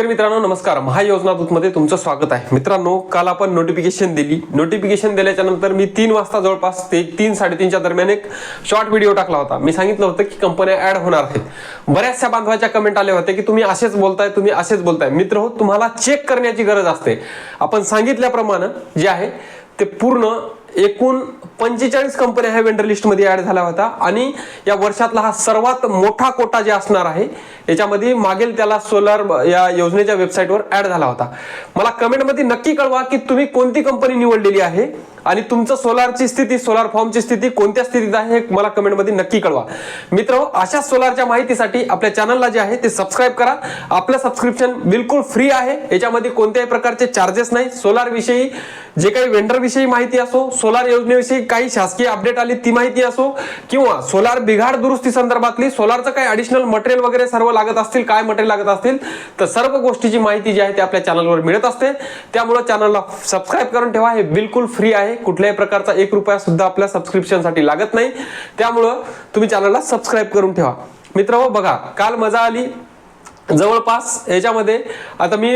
मित्रांनो नमस्कार. महायोजना दूतमध्ये तुमचं स्वागत आहे. मित्रांनो काल आपण नोटिफिकेशन दिली. नोटिफिकेशन दिल्याच्या नंतर मी तीन वाजता जवळपास ते तीन साडेतीनच्या दरम्यान एक शॉर्ट व्हिडिओ टाकला होता. मी सांगितलं होतं की कंपन्या ऍड होणार आहेत. बऱ्याचशा बांधवाच्या कमेंट आले होते की तुम्ही असेच बोलताय तुम्ही असेच बोलताय. मित्र हो तुम्हाला चेक करण्याची गरज असते. आपण सांगितल्याप्रमाणे जे आहे ते पूर्ण एकूण पंचेचाळीस कंपन्या ह्या वेंडर लिस्टमध्ये ऍड झाल्या होत्या आणि या वर्षातला हा सर्वात मोठा कोटा जे असणार आहे याच्यामध्ये मागेल त्याला सोलर या योजनेच्या वेबसाईटवर ऍड झाला होता. मला कमेंटमध्ये नक्की कळवा की तुम्ही कोणती कंपनी निवडलेली आहे. आणि तुमचं सोलारची स्थिती सोलार फॉर्मची स्थिती कोणत्या स्थितीत आहे हे मला कमेंटमध्ये नक्की कळवा. मित्र अशा सोलारच्या माहितीसाठी आपल्या चॅनलला जे आहे ते सबस्क्राईब करा. आपलं सबस्क्रिप्शन बिलकुल फ्री आहे. याच्यामध्ये कोणत्याही प्रकारचे चार्जेस नाही. सोलारविषयी जे काही वेंडर विषयी माहिती असो सोलार योजनेविषयी काही शासकीय अपडेट आली ती माहिती असो किंवा सोलार बिघाड दुरुस्ती संदर्भातली सोलारचं काही ॲडिशनल मटेरियल वगैरे सर्व लागत असतील काय मटेरियल लागत असतील तर सर्व गोष्टीची माहिती जी आहे ती आपल्या चॅनलवर मिळत असते. त्यामुळे चॅनलला सबस्क्राईब करून ठेवा. हे बिलकुल फ्री आहे. कुठल्याही प्रकारचा एक रुपया सुद्धा आपल्या सबस्क्रिप्शनसाठी लागत नाही. त्यामुळं तुम्ही चॅनलला सबस्क्राईब करून ठेवा. मित्र बघा काल मजा आली. जवळपास याच्यामध्ये आता मी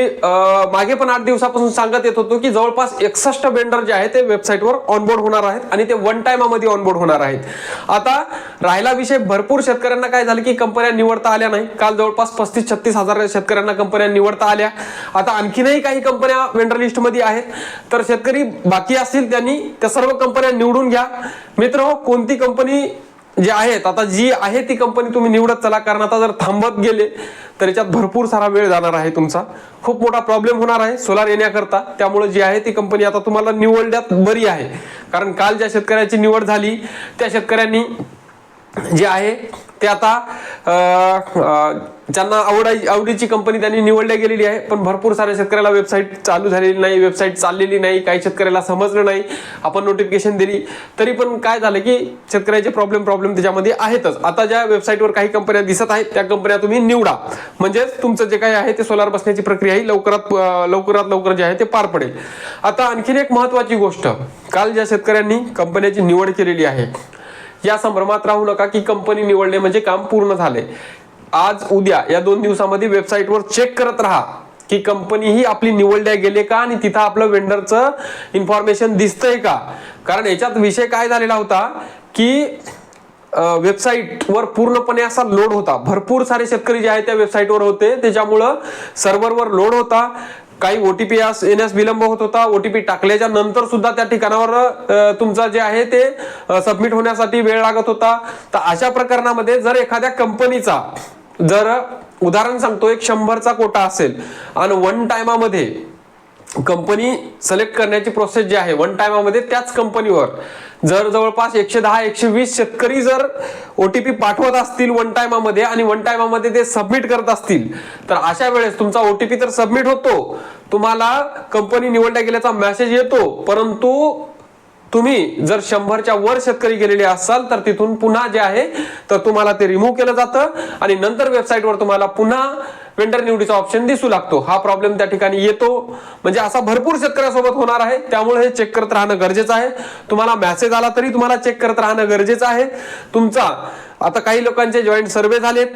मागे पण आठ दिवसापासून सांगत येत होतो की जवळपास एकसष्ट वेंडर जे आहे ते वेबसाईटवर ऑनबोर्ड होणार आहेत आणि ते वन टाइमामध्ये ऑनबोर्ड होणार आहेत. आता राहिला विषय भरपूर शेतकऱ्यांना काय झालं की कंपन्या निवडता आल्या नाही. काल जवळपास पस्तीस छत्तीस हजार शेतकऱ्यांना कंपन्या निवडता आल्या. आता आणखीनही काही कंपन्या वेंडर लिस्टमध्ये आहेत. तर शेतकरी बाकी असतील त्यांनी त्या सर्व कंपन्या निवडून घ्या. मित्र कोणती कंपनी जी आहेत आता जी आहे ती कंपनी तुम्ही निवडत चला कारण आता जर थांबत गेले तर याच्यात भरपूर सारा वेळ जाणार आहे तुमचा. खूप मोठा प्रॉब्लेम होणार आहे सोलार येण्याकरता. त्यामुळे जी आहे ती कंपनी आता तुम्हाला निवडण्यात बरी आहे. कारण काल ज्या शेतकऱ्याची निवड झाली त्या शेतकऱ्यांनी जे आहे ते आता ज्यांना आवडाय आवडीची कंपनी त्यांनी निवडल्या गेलेली आहे. पण भरपूर साऱ्या शेतकऱ्याला वेबसाईट चालू झालेली नाही वेबसाईट चाललेली नाही काही शेतकऱ्याला समजलं नाही. आपण नोटिफिकेशन दिली. तरी पण काय झालं की शेतकऱ्याचे प्रॉब्लेम प्रॉब्लेम त्याच्यामध्ये आहेतच. आता ज्या वेबसाईटवर काही कंपन्या दिसत आहेत त्या कंपन्या तुम्ही निवडा. म्हणजेच तुमचं जे काही आहे ते सोलार बसण्याची प्रक्रिया ही लवकरात लवकरात लवकर जे आहे ते पार पडेल. आता आणखीन एक महत्वाची गोष्ट. काल ज्या शेतकऱ्यांनी कंपन्याची निवड केलेली आहे या संभ्रमात राहू नका की कंपनी निवडणे म्हणजे काम पूर्ण झाले. आज उद्या या दोन दिवसामध्ये वेबसाईटवर चेक करत राहा की कंपनी ही आपली निवडल्या गेले का आणि तिथं आपलं वेंडरचं इन्फॉर्मेशन दिसतंय का? कारण याच्यात विषय काय झालेला होता की वेबसाईटवर पूर्णपणे असा लोड होता. भरपूर सारे शेतकरी जे आहेत त्या वेबसाईटवर होते. त्याच्यामुळं सर्व्हरवर लोड होता. काही ओटीपी येण्यास विलंब होत होता. ओटीपी टाकल्याच्या नंतर सुद्धा त्या ठिकाणावर तुमचा जे आहे ते सबमिट होण्यासाठी वेळ लागत होता. तर अशा प्रकरणामध्ये जर एखाद्या कंपनीचा जर उदाहरण सांगतो एक शंभरचा कोटा असेल आणि वन टायमामध्ये कंपनी सिलेक्ट करण्याची प्रोसेस जी आहे वन टायमामध्ये त्याच कंपनीवर. जर जवळपास एकशे दहा एकशे वीस शेतकरी जर ओ टी पी पाठवत असतील वन टायमामध्ये आणि वन टायमामध्ये ते सबमिट करत असतील तर अशा वेळेस तुमचा ओ टी पी तर सबमिट होतो. तुम्हाला कंपनी निवडल्या गेल्याचा मेसेज येतो. परंतु तुम्ही जर शंभरच्या वर शेतकरी गेलेले असाल तर तिथून पुन्हा जे आहे तर तुम्हाला ते रिमूव्ह केलं जातं. आणि नंतर वेबसाईटवर तुम्हाला पुन्हा वेंडर निवडीचा ऑप्शन दिसू लागतो. हा प्रॉब्लेम त्या ठिकाणी येतो. म्हणजे असा भरपूर शेतकऱ्यासोबत होणार आहे. त्यामुळे हे चेक करत राहणं गरजेचं आहे. तुम्हाला मेसेज आला तरी तुम्हाला चेक करत राहणं गरजेचं आहे. तुमचा आता काही लोकांचे जॉईंट सर्वे झालेत.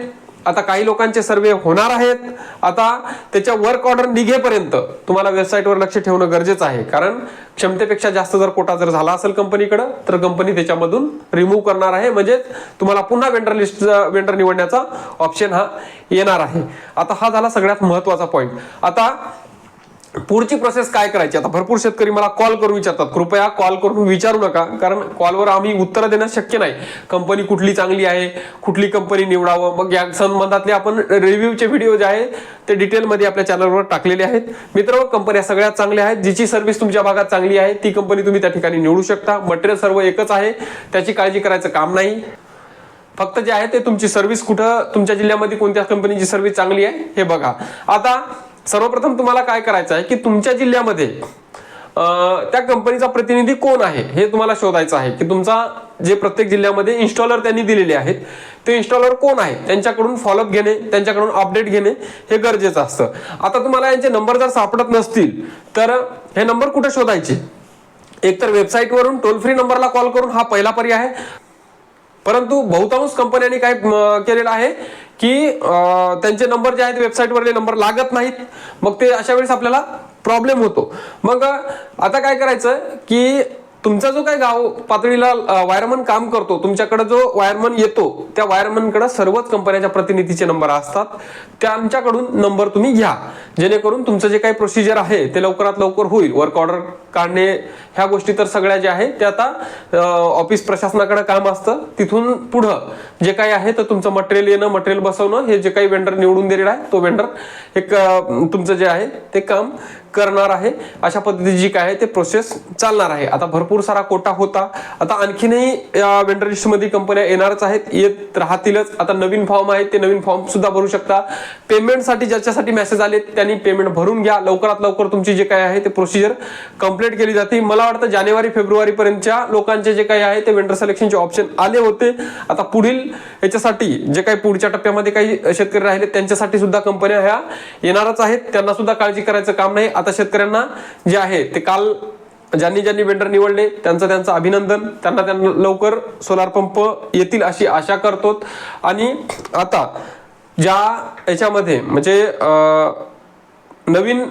आता काही लोकांचे सर्वे होणार आहेत. आता त्याच्या वर्क ऑर्डर निघेपर्यंत तुम्हाला वेबसाईटवर लक्ष ठेवणं गरजेचं आहे. कारण क्षमतेपेक्षा जास्त जर कोटा जर झाला असेल कंपनीकडे तर कंपनी त्याच्यामधून रिमूव्ह करणार आहे. म्हणजे तुम्हाला पुन्हा वेंडर लिस्ट वेंडर निवडण्याचा ऑप्शन हा येणार आहे. आता हा झाला सगळ्यात महत्त्वाचा पॉईंट आता पुढची प्रोसेस काय करायची? आता भरपूर शेतकरी मला कॉल करून विचारतात. कृपया कॉल करून विचारू नका कारण कॉलवर आम्ही उत्तर देणं शक्य नाही. कंपनी कुठली चांगली आहे कुठली कंपनी निवडावं? मग या संबंधातले आपण रिव्ह्यूचे व्हिडिओ जे आहे ते डिटेलमध्ये आपल्या चॅनलवर टाकलेले आहेत. मित्र कंपन्या सगळ्यात चांगल्या आहेत. जिची सर्व्हिस तुमच्या भागात चांगली आहे ती कंपनी तुम्ही त्या ठिकाणी निवडू शकता. मटेरियल सर्व एकच आहे. त्याची काळजी करायचं काम नाही. फक्त जे आहे ते तुमची सर्व्हिस कुठं तुमच्या जिल्ह्यामध्ये कोणत्या कंपनीची सर्व्हिस चांगली आहे हे बघा. आता सर्वप्रथम तुम्हाला काय करायचं आहे की तुमच्या जिल्ह्यामध्ये त्या कंपनीचा प्रतिनिधी कोण आहे हे तुम्हाला शोधायचं आहे की तुमचा जे प्रत्येक जिल्ह्यामध्ये इन्स्टॉलर त्यांनी दिलेले आहेत ते इन्स्टॉलर कोण आहे? त्यांच्याकडून फॉलोअप घेणे त्यांच्याकडून अपडेट घेणे हे गरजेचं असतं. आता तुम्हाला यांचे नंबर जर सापडत नसतील तर हे नंबर कुठे शोधायचे? एकतर वेबसाईटवरून टोल फ्री नंबरला कॉल करून हा पहिला पर्याय आहे. परंतु बहुतांश कंपन्यांनी काय केलेलं आहे की त्यांचे नंबर जे आहेत वेबसाईटवरले नंबर लागत नाहीत. मग ते अशा वेळेस आपल्याला प्रॉब्लेम होतो. मग आता काय करायचं की तुमचा जो काही गाव पातळीला वायरमन काम करतो तुमच्याकडे जो वायरमन येतो त्या वायरमनकडे सर्वच कंपन्याच्या प्रतिनिधीचे नंबर असतात. त्यांच्याकडून नंबर तुम्ही घ्या. जेणेकरून तुमचं जे काही प्रोसिजर आहे ते लवकरात लवकर होईल. वर्क ऑर्डर काढणे ह्या गोष्टी तर सगळ्या ज्या आहेत ते आता ऑफिस प्रशासनाकडे काम असतं. तिथून पुढं जे काही आहे तर तुमचं मटेरियल येणं मटेरियल बसवणं हे जे काही वेंडर निवडून दिलेलं आहे तो वेंडर एक तुमचं जे आहे ते काम करणार आहे. अशा पद्धतीची जी काय आहे ते प्रोसेस चालणार आहे. आता भरपूर सारा कोटा होता. आता आणखीनही या वेंडर लिस्टमध्ये कंपन्या येणारच आहेत येत राहतीलच. आता नवीन फॉर्म आहेत ते नवीन फॉर्म सुद्धा भरू शकता. पेमेंटसाठी ज्याच्यासाठी मेसेज आले त्यांनी पेमेंट भरून घ्या. लवकरात लवकर तुमची जे काय आहे ते प्रोसिजर कंप्लीट केली जाते. मला वाटतं जानेवारी फेब्रुवारी पर्यंतच्या लोकांचे जे काही आहे ते विंटर सिलेक्शनचे ऑप्शन आले होते. आता पुढील याच्यासाठी जे काही पुढच्या टप्प्यामध्ये काही शेतकरी राहिले त्यांच्यासाठी सुद्धा कंपन्या ह्या येणारच आहेत. त्यांना सुद्धा काळजी करायचं काम नाही. आता शेतकऱ्यांना जे आहे ते काल ज्यांनी ज्यांनी वेंडर निवडले त्यांचं त्यांचं अभिनंदन. त्यांना त्यांना लवकर सोलार पंप येतील अशी आशा करतो. आणि आता ज्या याच्यामध्ये म्हणजे नवीन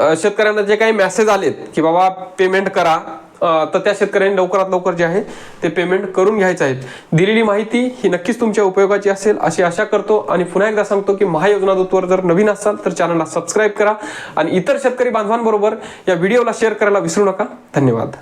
शेतकऱ्यांना जे काही मेसेज आलेत की बाबा पेमेंट करा तर त्या शेतकऱ्यांनी लवकरात लवकर जे आहे ते पेमेंट करून घ्यायचं आहे. दिलेली माहिती ही नक्कीच तुमच्या उपयोगाची असेल अशी आशा करतो. आणि पुन्हा एकदा सांगतो की महायोजना दूतवर जर नवीन असाल तर चॅनलला सबस्क्राईब करा. आणि इतर शेतकरी बांधवांबरोबर या व्हिडिओला शेअर करायला विसरू नका. धन्यवाद.